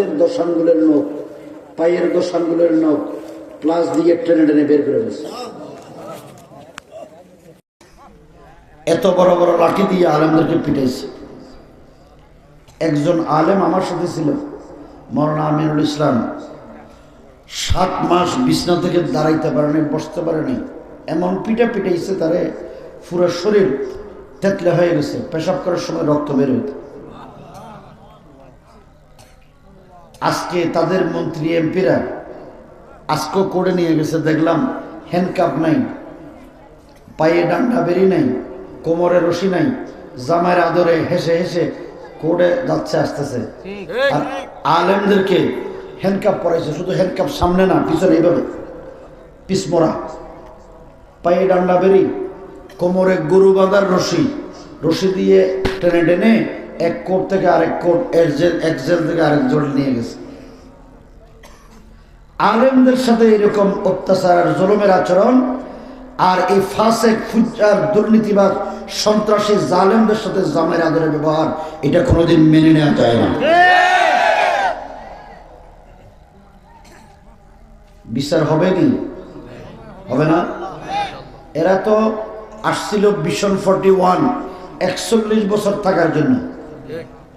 হাতের দশ আঙ্গুলের নখ, পায়ের দশ আঙ্গুলের নখ প্লাস দিয়ে টেনে টেনে বের করে গেছে এত বড় বড় লাঠি দিয়ে আলেমদেরকে পিটাইছে। একজন আলেম আমার সাথে ছিল, মৌলানা আমিনুল ইসলাম। সাত মাস বিছনা থেকে দাঁড়াইতে পারেনি বসতে পারেনি এমন পিটা পিটাইছে তারে, পুরো শরীর তেতলে হয়ে গেছে, পেশাব করার সময় রক্ত বের হইতে। আজকে তাদের মন্ত্রী এমপিরা আজকেও করে নিয়ে গেছে দেখলাম হ্যান্ডকাপ নাই পায়ে ডান্ডা বেরি নাই কোমরে রশি নাই জামাইয়ের আদরে হেসে হেসে কোর্টে যাচ্ছে আসতেছে। আর আলেমদেরকে হ্যান্ডকাপ পরাইছে শুধু হ্যান্ডকাপ সামনে না পিছনে এইভাবে পিসমরা পায়ে ডান্ডা বেরি কোমরে গরু বাঁধার রশি রশি দিয়ে টেনে টেনে এক কোট থেকে আরেক কোট এক জেল থেকে আরেক জেল নিয়ে গেছে। আলেমদের সাথে এরকম অত্যাচার আর জলমের আচরণ, আর এই ফাসেক ফুজার দুর্নীতিবাদ সন্ত্রাসী, জালেমদের সাথে জামের আদরের ব্যবহার, এটা কোনোদিন মেনে নেওয়া যায় না। বিচার হবে কি? হবে না? এরা তো আসছিল ভীষণ ফর্টি ওয়ান একচল্লিশ বছর থাকার জন্য।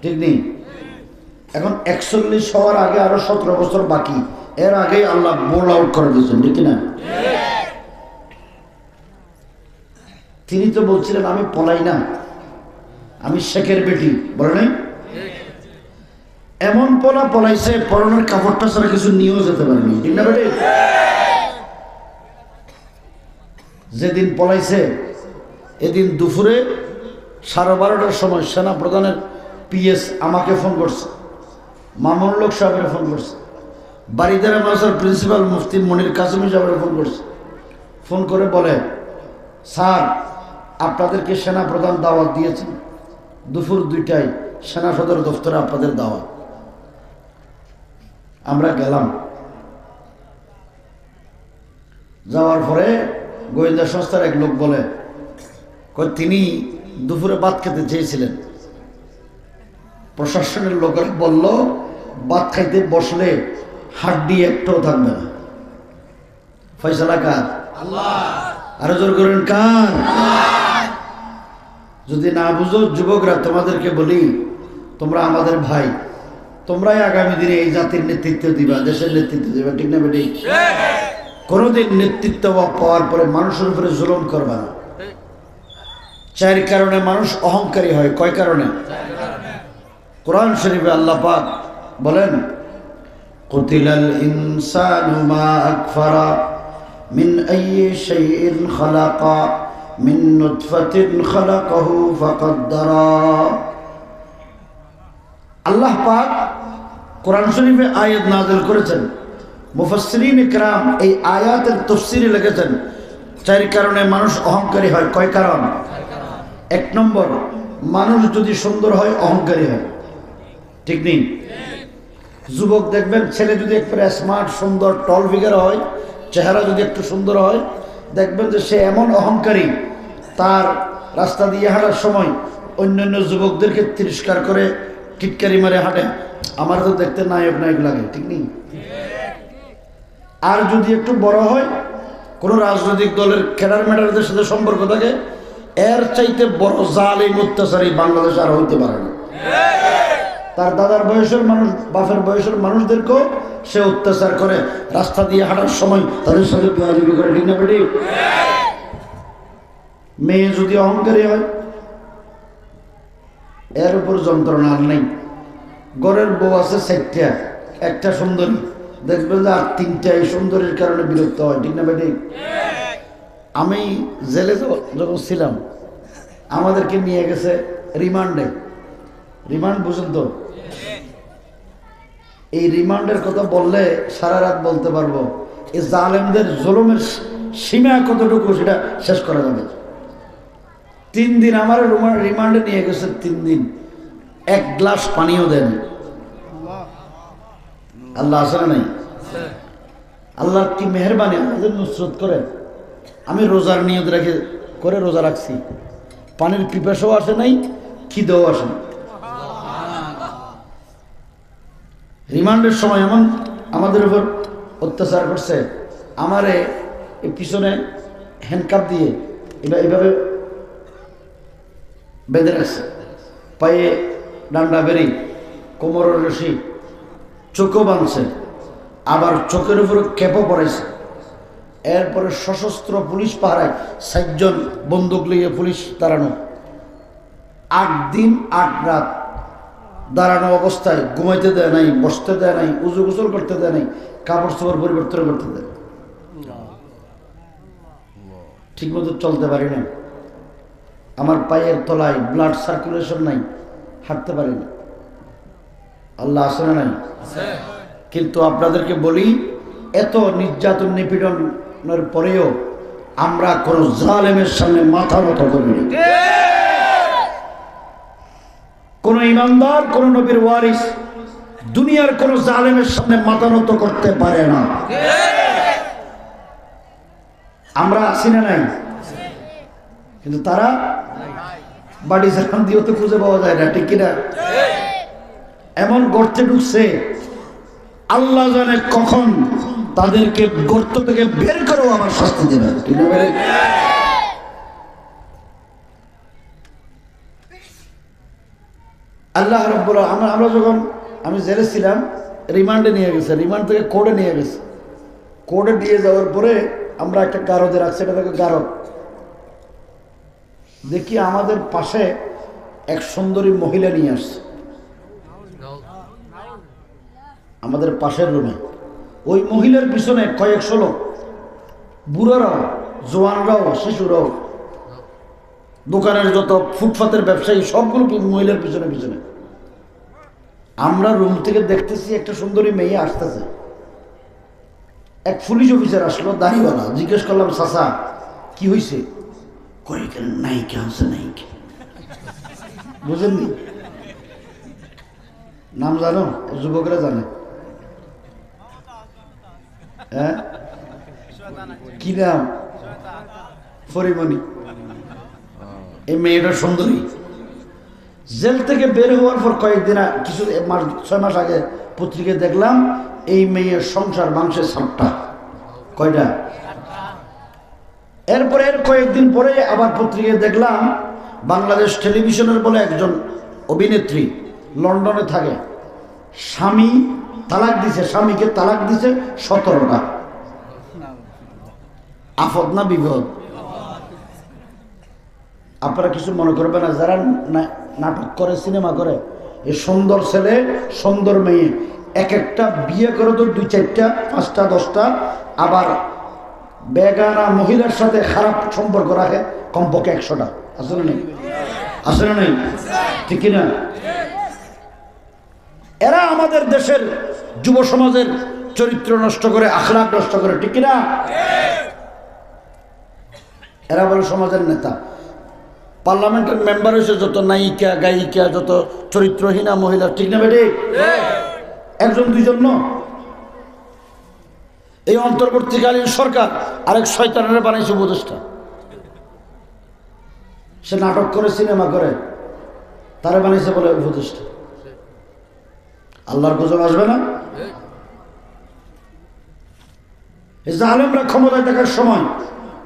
ঠিক নেই এখন একচল্লিশ হওয়ার আগে আরও সতেরো বছর বাকি। এর আগে আল্লাহ বোল আউট করে দিয়েছেন, ঠিক না তিনি তো বলছিলেন, আমি পলাই না। আমি শেখের বেটি। বলে নাই? এমন পলা পলাইছে, পরনের কাপড়টা ছাড়া কিছু নিয়েও যেতে পারেনি। ঠিক না বেটি? যেদিন পলাইছে, এদিন দুপুরে সাড়ে বারোটার সময় সেনা প্রধানের পিএস আমাকে ফোন করছে, মামুন লোক সাহেবের ফোন করছে বাড়িদারা মাসার প্রিন্সিপাল মুফতি মনির কাসিমি সাহেবের ফোন করছে। ফোন করে বলে, স্যার, আপনাদেরকে সেনা প্রধান দাওয়াত দিয়েছেন দুপুর দুইটায় সেনা সদর দফতরে আপনাদের দাওয়াত। আমরা গেলাম। যাওয়ার পরে গোয়েন্দা সংস্থার এক লোক বলে তিনি দুপুরে ভাত খেতে চেয়েছিলেন। প্রশাসনের লোকেরা বলল ভাত খাইতে বসলে হাড্ডি একটাও থাকবে না। ফয়সালা কার? আরও জোর করেন কার? যদি না বুঝো যুবকরা তোমাদেরকে বলি তোমরা আমাদের ভাই তোমরাই আগামী দিনে এই জাতির নেতৃত্ব দিবা দেশের নেতৃত্ব দিবা ঠিক না বেটি কোনোদিন নেতৃত্ব পাওয়ার পরে মানুষের উপরে জুলুম করবা না। চার কারণে মানুষ অহংকারী হয় কয় কারণে। কোরআন শরীফে আল্লাহ পাক বলেন, কুতিলাল ইনসানু মা আকফারা মিন আইয়ি শাইইন খালাকা, মিন নুতফাতিন খালাকাহু ফাকাদ্দারা আল্লাহ পাক কোরআন শরীফে আয়াত নাযিল করেছেন। মুফাসসিরিন ইকরাম এই আয়াতের তাফসীরে লিখেছেন চার কারণে মানুষ অহংকারী হয়। কয় কারণ? এক নম্বর, মানুষ যদি সুন্দর হয়, অহংকারী হয়। ঠিক নেই যুবক দেখবেন, ছেলে যদি একটু স্মার্ট সুন্দর টল ফিগার হয়, চেহারা যদি একটু সুন্দর হয়, দেখবেন যে সে এমন অহংকারী। তার রাস্তা দিয়ে হাঁটার সময় অন্যান্য যুবকদেরকে তিরস্কার করে টিটকারি মারে হাঁটে। আমার তো দেখতে নায়ক নায়ক লাগে, ঠিক নেই? আর যদি একটু বড় হয়, কোনো রাজনৈতিক দলের খেলার ম্যাটারদের সাথে সম্পর্ক থাকে, এর চাইতে বড় জাল এই অত্যাচারী বাংলাদেশ আর হইতে পারে না। তার দাদার বয়সের মানুষ, বাপের বয়সের মানুষদেরকেও সে অত্যাচার করে। রাস্তা দিয়ে হাঁটার সময় তাদের সাথে বেয়াদবি করে, ঠিক না বেটি? মেয়ে যদি অহংকারী হয়, এর উপর যন্ত্রণা আর নেই। গড়ের বউ আছে চারটা, একটা সুন্দরী। দেখবেন যে আর তিনটা এই সুন্দরীর কারণে বিরক্ত হয়, ঠিক না বেটি? আমি জেলে যখন ছিলাম, আমাদেরকে নিয়ে গেছে রিমান্ডে। রিমান্ড বুঝেন তো এই রিমান্ডের কথা বললে সারা রাত বলতে পারব। এই জালেমদের জলমের সীমা কতটুকু সেটা শেষ করা যাবে। তিন দিন আমার রিমান্ডে নিয়ে গেছে তিন দিন। এক গ্লাস পানিও দেন। আল্লাহ না নাই? আল্লাহর কি মেহরবানি আমাদের নুসরত করে? আমি রোজার নিয়ত রেখে, করে রোজা রাখছি। পানির পিপাসাও আসে নাই, খিদেও আসে না রিমান্ডের সময় এমন আমাদের উপর অত্যাচার করছে, আমারে পিছনে হ্যান্ডকাপ দিয়ে এবার এভাবে বেঁধে রাখছে। পায়ে ডান্ডা বেরি কোমরের রশি চোখও বাঁধছে, আবার চোখের উপর ক্যাপও পড়েছে এরপরে সশস্ত্র পুলিশ পাহারায় সাতজন বন্দুক লিয়ে পুলিশ দাঁড়ানো আট দিন, আট রাত দাঁড়ানো অবস্থায় ঘুমাইতে দেয় নাই, বসতে দেয় নাই, উজু গোসল করতে দেয় নাই, কাপড় চোপড় পরিবর্তন করতে দেয় ঠিক মতো চলতে পারি না আমার পায়ের তলায় ব্লাড সার্কুলেশন নাই, হাঁটতে পারি না আল্লাহ আসে না নাই? কিন্তু আপনাদেরকে বলি, এত নির্যাতন নিপীড়নের পরেও আমরা কোন জালেমের সামনে মাথা মতো করিনি কোন ইমানদার কোন নবীর ওয়ারিস দুনিয়ার কোন জালেমের সামনে মাথা নত করতে পারে না। আমরা আছি না নাই? কিন্তু তারা বাড়ি সেখান দিয়েও তো খুঁজে পাওয়া যায় না, ঠিক কিনা? এমন গর্তে ঢুকছে, আল্লাহ জানে কখন তাদেরকে গর্ত থেকে বের করেও আমার শাস্তি দেবে, ঠিক না আল্লাহ রব্বুল আমরা আমরা যখন, আমি জেলে ছিলাম, রিমান্ডে নিয়ে গেছে, রিমান্ড থেকে কোর্টে নিয়ে গেছে। কোর্টে দিয়ে যাওয়ার পরে আমরা একটা গারদে রাখছি, এটা থেকে গারদ। দেখি আমাদের পাশে এক সুন্দরী মহিলা নিয়ে আসছে। আমাদের পাশের রুমে ওই মহিলার পিছনে কয়েকশো লোক। বুড়োরাও, জোয়ানরাও, শিশুরাও। দোকানের যত ফুটপাতের ব্যবসায়ী, সবগুলো মহিলার পিছনে পিছনে। আমরা রুম থেকে দেখতেছি একটা সুন্দরী মেয়ে আসতেছে। এক পুলিশ অফিসার আসলো, দাড়িওয়ালা। জিজ্ঞেস করলাম, চাচা, কি হয়েছে বুঝেননি? নাম জানো? যুবকরা জানে। হ্যাঁ? কি নাম? ফরিমণি এই মেয়েটা সুন্দরী। জেল থেকে বের হওয়ার পর কয়েকদিন কিছু মাস, ছয় মাস আগে পত্রিকায় দেখলাম, এই মেয়ের সংসার মাংসের সাপটা। কয়টা? এরপরে এর কয়েকদিন পরে আবার পত্রিকায় দেখলাম, বাংলাদেশ টেলিভিশনের বলে একজন অভিনেত্রী লন্ডনে থাকে। স্বামী তালাক দিছে, স্বামীকে তালাক দিছে সতেরোটা। আফদ না বিপদ আপনারা কিছু মনে করবেন না, যারা নাটক করে, সিনেমা করে এই সুন্দর ছেলে, সুন্দর মেয়ে এক একটা বিয়ে করে তো দুই চারটা, পাঁচটা, দশটা, আবার বেগানা মহিলার সাথে খারাপ সম্পর্ক রাখে, কমপক্ষে একশোটা। আসলে নেই? আসলে নেই? ঠিক কিনা? এরা আমাদের দেশের যুব সমাজের চরিত্র নষ্ট করে আখলাক নষ্ট করে, ঠিক কিনা? এরা বলে সমাজের নেতা। পার্লামেন্টের মেম্বার হয়েছে যত নায়িকা, গায়িকা, যত চরিত্রহীনা মহিলা, ঠিক না বেটে? একজন, দুইজন ন এই অন্তর্বর্তীকালীন সরকার আরেক শয়তানের বানাইছে উপদেষ্টা। সে নাটক করে, সিনেমা করে, তারা বানিয়েছে বলে উপদেষ্টা। আল্লাহর গজব আসবে না? এই জালেমরা ক্ষমতায় থাকার সময়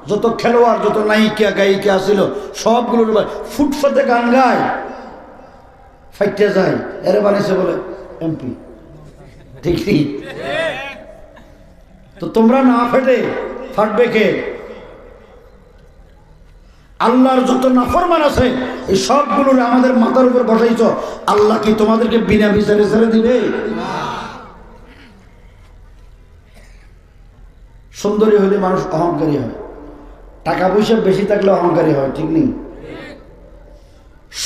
যত খেলোয়াড়, যত নায়িকা, গায়িকা আছিল সবগুলোর বা- ফুটফাতে গান গায়, ফাইটে যায়, এরে বানিয়েছে বলে, এমপি। ঠিক তো তোমরা না ফেটে, ফাটবে কে? আল্লাহর যত নাফরমান আছে, এই সবগুলোর আমাদের মাথার উপর বসাইছ, আল্লাহ কি তোমাদেরকে বিনা বিচারে ছেড়ে দিবে? সুন্দরী হলে মানুষ অহংকারী হয় টাকা পয়সা বেশি থাকলে অহংকারী হয়, ঠিক নেই?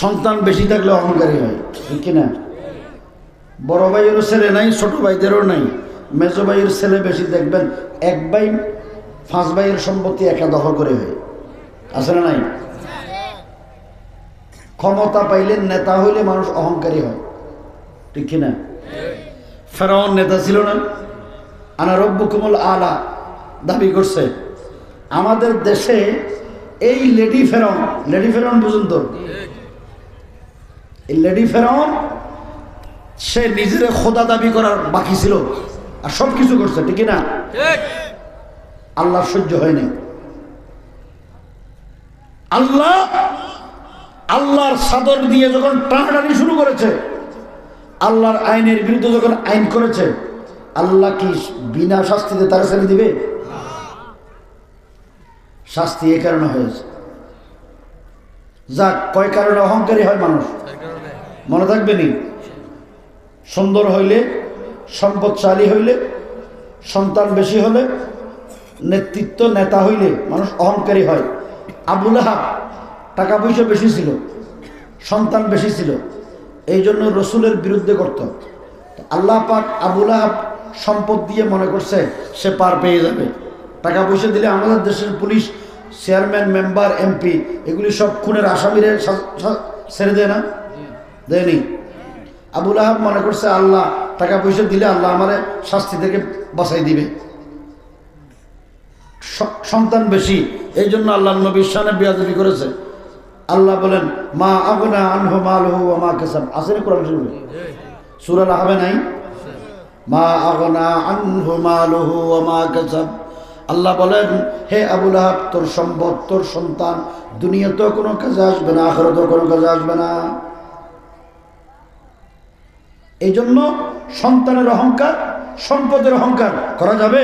সন্তান বেশি থাকলে অহংকারী হয়, ঠিক কিনা? বড় ভাইয়েরও ছেলে নাই, ছোট ভাইদেরও নাই। মেজো ভাইয়ের ছেলে বেশি দেখবেন, এক ভাই, পাঁচ ভাইয়ের সম্পত্তি একা দখল করে হয়। না নাই? ক্ষমতা পাইলে নেতা হইলে মানুষ অহংকারী হয়, ঠিক কিনা? ফেরাউন নেতা ছিল না? আনা রব্বুকুমুল আলা দাবি করছে আমাদের দেশে এই লেডি ফেরন লেডি ফেরন বুঝুন তো। এই লেডি ফেরন সে নিজের খোদা দাবি করার বাকি ছিল আর সব কিছু করছে ঠিক না? আল্লাহ সহ্য হয়নি। আল্লাহ আল্লাহর সাদর দিয়ে যখন টানাটানি শুরু করেছে আল্লাহর আইনের বিরুদ্ধে যখন আইন করেছে আল্লাহ কি বিনা শাস্তিতে তারা ছেড়ে দিবে? শাস্তি এ কারণে হয়েছে। যাক, কয় কারণে অহংকারী হয় মানুষ? মনে থাকবে নি? সুন্দর হইলে, সম্পদশালী হইলে, সন্তান বেশি হলে, নেতৃত্ব নেতা হইলে মানুষ অহংকারী হয়। আবুল আহাব টাকা পয়সা বেশি ছিল, সন্তান বেশি ছিল এই জন্য রসুলের বিরুদ্ধে করত। আল্লাহ পাক আবুল আহাব সম্পদ দিয়ে মনে করছে, সে পার পেয়ে যাবে। টাকা পয়সা দিলে আমাদের দেশের পুলিশ, চেয়ারম্যান, মেম্বার, এমপি, এগুলি সব খুনের আসামিরে ছেড়ে দেয় না? দেয়নি আবুল আহাব মনে করছে, আল্লাহ টাকা পয়সা দিলে আল্লাহ আমারে শাস্তি থেকে বাঁচাই দিবে। সন্তান বেশি, এই জন্য আল্লাহ নবীর সানে বিয়াদি করেছে। আল্লাহ বলেন, মা আবনা আনহু মালহু ওয়া মা কাসাব। আসেনি কোরআন শরীফে? সূরা লাহাবে নাই? মা আগনা আনহু মালহু ওয়া মা কাসাব। আল্লাহ বলেন, হে আবুল আহাব তোর সম্পদ, তোর সন্তান, দুনিয়াতেও কোনো কাজে আসবে না, আখরতেও কোনো কাজে আসবে না। এই জন্য সন্তানের অহংকার, সম্পদের অহংকার করা যাবে?